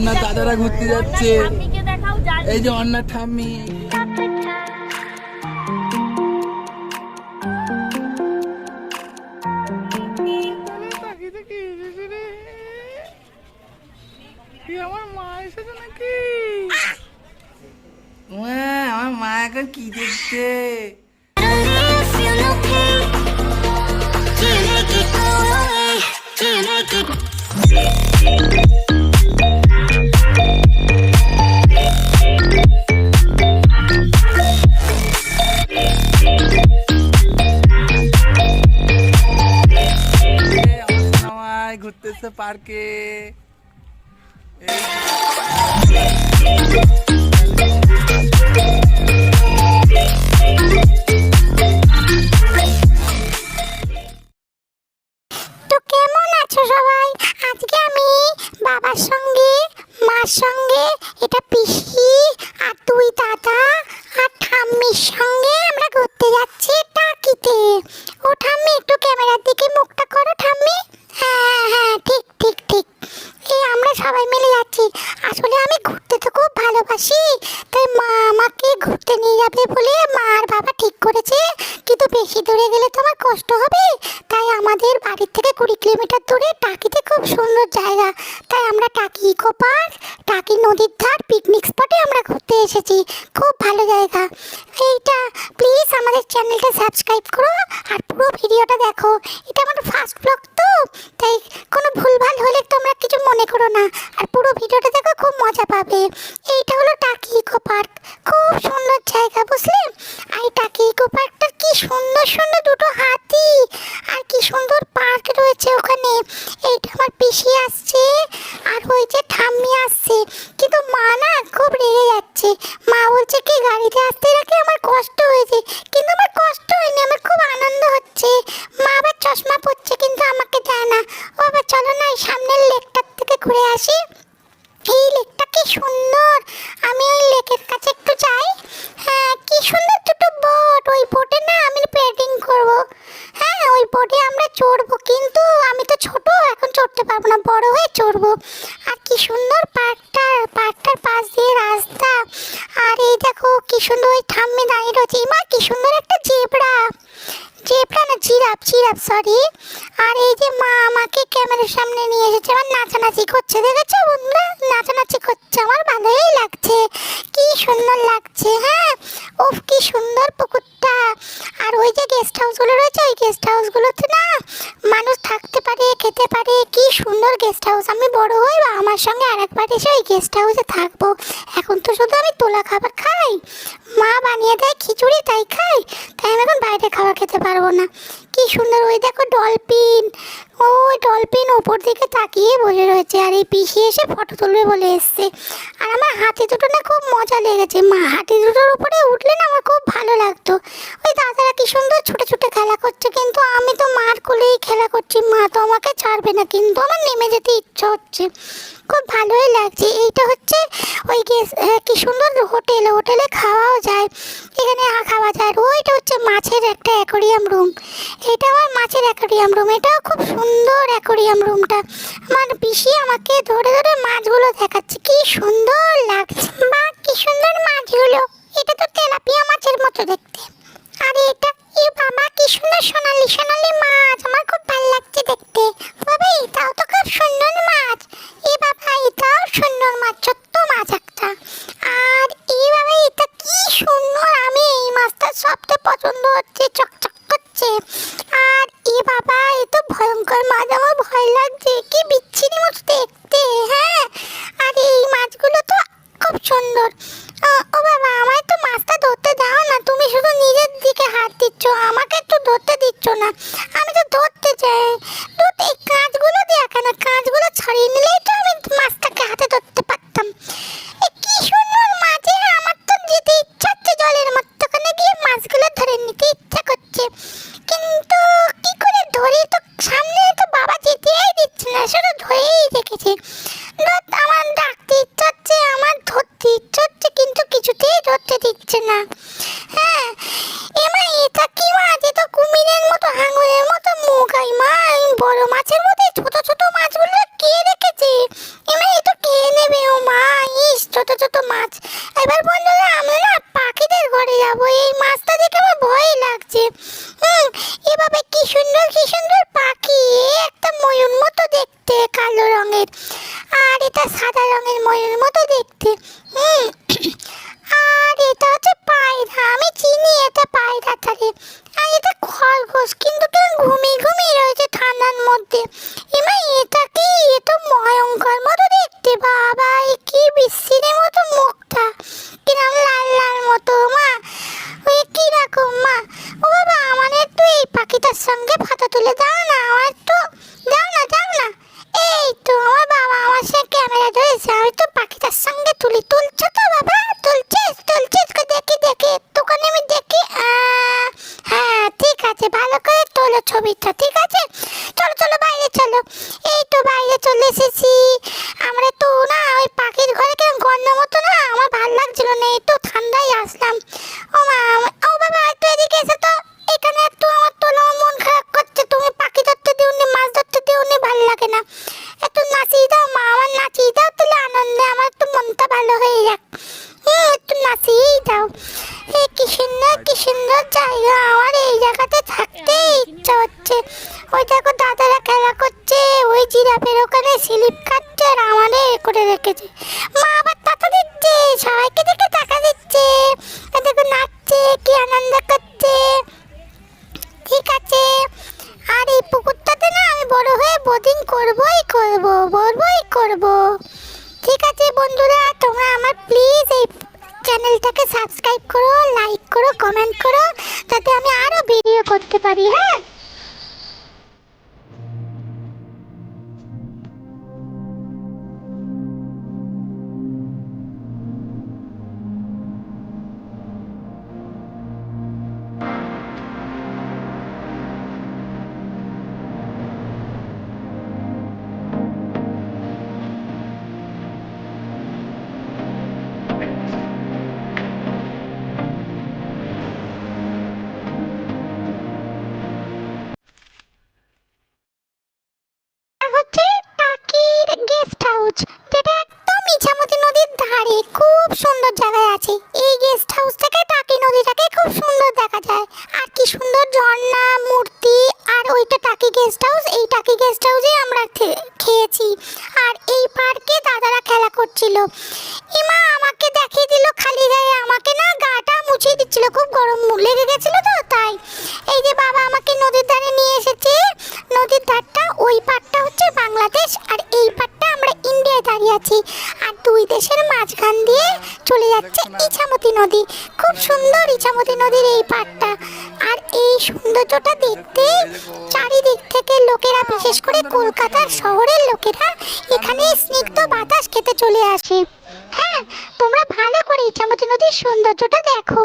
অন্না দাদারা ঘুরতে যাচ্ছে। এই যে অন্না ঠাম্মি। আমার মা এসেছে নাকি আমার মা এখন কি দেখছে. Can't make it পার্কে দূরে টাকিতে খুব সুন্দর জায়গা। তাই আমরা টাকি ইকো পার্ক, টাকি নদীর ধার, পিকনিক স্পটে আমরা ঘুরতে এসেছি। খুব ভালো জায়গা। এইটা প্লিজ আমাদের চ্যানেলটা সাবস্ক্রাইব করো আর পুরো ভিডিওটা দেখো। এটা আমার ফার্স্ট ব্লগ তো, তাই কোনো ভুলভাল হলে তোমরা কিছু মনে করো না। আর পুরো ভিডিওটা দেখো, খুব মজা পাবে। এইটা হলো টাকি ইকো পার্ক। খুব সুন্দর জায়গা, বুঝলে? আর টাকি ইকো পার্কটার কি সুন্দর সুন্দর দুটো হাতি। আর কি সুন্দর পার্ক রয়েছে ওখানে। এইটা আমার পিসি আসছে, আর ওই যে ঠাম্মি আসছে। কিন্তু মা না খুব রেগে যাচ্ছে। মা বলছে, কি গাড়িতে আসতে? নাকি আমার কষ্ট হয়েছে? কিন্তু আমার কষ্ট হয়নি, আমার খুব আনন্দ হচ্ছে মা আবার চশমা পরছে কিন্তু আমাকে দেয় না ও আবার চলো না এই সামনের লেকটার থেকে ঘুরে আসি এই লেকটা কি সুন্দর আমি ওই লেকের কাছে একটু যাই হ্যাঁ কি সুন্দর দুটো বোট ওই বোটে না আমি পেডিং করব হ্যাঁ ওই বোটে আমরা চড়বো কিন্তু আমি তো ছোট এখন চড়তে পারব না বড় হয়ে চড়বো আর কি সুন্দর পার্কটা পার্কটার পাশ দিয়ে রাস্তা আর এই দেখো কি সুন্দর ওই থাম্মে দাঁড়িয়ে রয়েছে মা কি সুন্দর একটা জেবরা জিরাফ জিরাফ সরি আর এই যে মা আমাকে ক্যামেরার সামনে নিয়ে এসেছে, আমার নাচানাচি করছে, দেখেছ বন্ধুরা? নাচানাচি করছে, আমার ভালোই লাগছে। কি সুন্দর লাগছে হ্যাঁ? ওফ কি সুন্দর পুকুরটা। আর ওই যে গেস্ট হাউসগুলো রয়েছে, ওই গেস্ট হাউসগুলোতে না মানুষ থাকতে পারে, খেতে পারে। কি সুন্দর গেস্ট হাউস আমি বড় হই বা আমার সঙ্গে আর একবার এসে ওই গেস্ট হাউসে থাকব। এখন তো শুধু আমি তোলা খাবার খাই। মা বানিয়ে দেয় খিচুড়ি, তাই খাই। তাই আমি এখন বাইরে খাবার খেতে পারব না। কি সুন্দর ওই দেখো ডলফিন। ওই ডলফিন ওপর দিকে তাকিয়ে বসে রয়েছে আর এই পিসি এসে ফটো তুলবে বলে এসছে। আর আমার হাতি দুটো না খুব মজা লেগেছে। মা, হাতি দুটোর উপরে উঠলে না আমার খুব ভালো লাগতো। ওই দাদারা কি সুন্দর ছোটো ছোটো খেলা করছে, কিন্তু আমি তো মার কোলেই খেলা করছি। মা তো আমাকে ছাড়বে না, কিন্তু আমার নেমে যেতে ইচ্ছা হচ্ছে। খুব ভালোই লাগছে। এইটা হচ্ছে গেস কি সুন্দর হোটেল, হোটেলে খাওয়াও যায়, এখানে খাওয়া যায় ওইটা হচ্ছে মাছের একটা অ্যাকোরিয়াম রুম এটা আমার মাছের অ্যাকোরিয়াম রুম এটাও খুব সুন্দর অ্যাকোরিয়াম রুমটা আমার পিসি আমাকে ধরে ধরে মাছগুলো দেখাচ্ছে। কি সুন্দর লাগছে। বা, কি সুন্দর মাছগুলো। এটা তো তেলাপিয়া মাছের মতো দেখতে। আর, এটা এ বাবা, কি সুন্দর সোনালি সোনালি মাছ। আমার খুব ভালো লাগছে দেখতে। তবে এটাও তো খুব সুন্দর মাছ এ বাবা এটাও সুন্দর মাছ ছোট্ট মাছ একটা আর এ বাবা এটা কি সুন্দর আমি এই মাছটা সবচেয়ে হচ্ছে চকচক করছে। আর এ বাবা, এ তো ভয়ঙ্কর মাছ, আমার ভয় লাগছে। কি বিচ্ছিরি মাছ দেখতে হ্যাঁ? আর এই মাছগুলো তো খুব সুন্দর। ও বাবা, আমায় তো মাছটা ধরতে দাও না। তুমি শুধু নিজের দিকে হাত দিচ্ছ, আমাকে একটু ধরতে দিচ্ছ না। আমি তো ধরতে চাই। ধরতে, এই কাঁচগুলো দেয়া কেন কাঁচগুলো ছাড়িয়ে নিলেই শুধু ধরেই রেখেছে ধর, আমার ডাকতে ইচ্ছা হচ্ছে আমার ধরতে ইচ্ছা হচ্ছে কিন্তু কিছুতেই ধরতে দিচ্ছে না হ্যাঁ এমা এটা কি মাছ এ তো কুমিরের মতো হাঙরের মতো মুখ আই মা এই বড় মাছের মধ্যে ছোট ছোট মাছগুলো কে রেখেছে এমা এ তো খেয়ে নেবে ও কালো রঙের আর এটা সাদা রঙের ময়ূরের মতো দেখতে হুম আর এটা হচ্ছে পায়রা আমি চিনি এটা পায়রা তারে আর এটা খরগোশ কিন্তু কেমন ঘুমিয়ে ঘুমিয়ে রয়েছে ঠান্ডার মধ্যে এমা এটা কি এ তো ভয়ঙ্কর মতো দেখতে বাবা এ কি বিশ্রীর মতো মুখটা কিরম লাল লাল মতো মা ওই কীরকম মা ও বাবা আমার একটু এই পাখিটার সঙ্গে ফটো তুলে দাও না, আমার একটু দাও না দাও না। এই তো, আমার বাবা আমার সে ক্যামেরা ধরেছে, আমি তো পাখিটার সঙ্গে তুলি। তুলছো তো বাবা? তুলছিস তুলছিস দেখি দেখি, দোকানে আমি দেখি হ্যাঁ ঠিক আছে, ভালো করে তোলো ছবিটা, ঠিক আছে? চলো চলো, বাইরে চলো। এই তো, বাইরে চলে এসেছি। আমরা তো না, ওই পাখির ঘরে কেমন গন্ধ মতো না, আমার ভালো লাগছিল না, এই তো ঠান্ডায় আসলাম। ও মা, ও বাবা, একটু এদিকে এসে লাগে না। একটু নাচিয়ে দাও মা, আমার নাচিয়ে দাও, তাহলে আনন্দে আমার একটু মনটা ভালো হয়ে যাক। হুম, একটু নাচিয়েই দাও। এই কি সুন্দর কি সুন্দর জায়গা। আমার এই জায়গাতে থাকতে ইচ্ছা হচ্ছে। ওই দেখো দাদারা খেলা করছে, ওই জিরাফের ওখানে স্লিপ কাটছে আর আমাদের করে রেখেছে। মা আবার টাকা দিচ্ছে, সবাইকে দেখে টাকা দিচ্ছে। দেখো নাচছে, কি আনন্দ করব বলবই করব। ঠিক আছে বন্ধুরা, তোমরা আমার প্লিজ এই চ্যানেলটাকে সাবস্ক্রাইব করো লাইক করো কমেন্ট করো যাতে আমি আরও ভিডিও করতে পারি হ্যাঁ? হাউস যেটা একদম ইছামতি নদীর ধারে। খুব সুন্দর জায়গায় আছে। এই গেস্ট হাউস থেকে টাকি নদীটাকে খুব সুন্দর দেখা যায়। আর কি সুন্দর ঝর্ণা, মূর্তি, আর ওইটা টাকি গেস্ট হাউস এই টাকি গেস্ট হাউসে আমরা খেয়েছি। আর এই পার্কে দাদারা খেলা করছিল। এমা আমাকে দেখিয়ে দিল খালি গায়ে। আমাকে না গাটা মুছিয়ে দিচ্ছিল। খুব গরম লেগে গেছিল তো, তাই। এই যে বাবা আমাকে নদীর ধারে নিয়ে এসেছে। নদীর ধারটা ওই পাড়টা হচ্ছে বাংলাদেশ। আর এই দাঁড়িয়ে আছি। আর দুই দেশের মাঝখান দিয়ে চলে যাচ্ছে ইছামতি নদী। খুব সুন্দর ইছামতি নদীর এই পাড়টা। আর এই সৌন্দর্যটা দেখতে চারিদিক থেকে লোকেরা, বিশেষ করে কলকাতার শহরের লোকেরা, এখানে স্নিগ্ধ বাতাস খেতে চলে আসে। হ্যাঁ তোমরা ভালো করে ইছামতি নদীর সৌন্দর্যটা দেখো।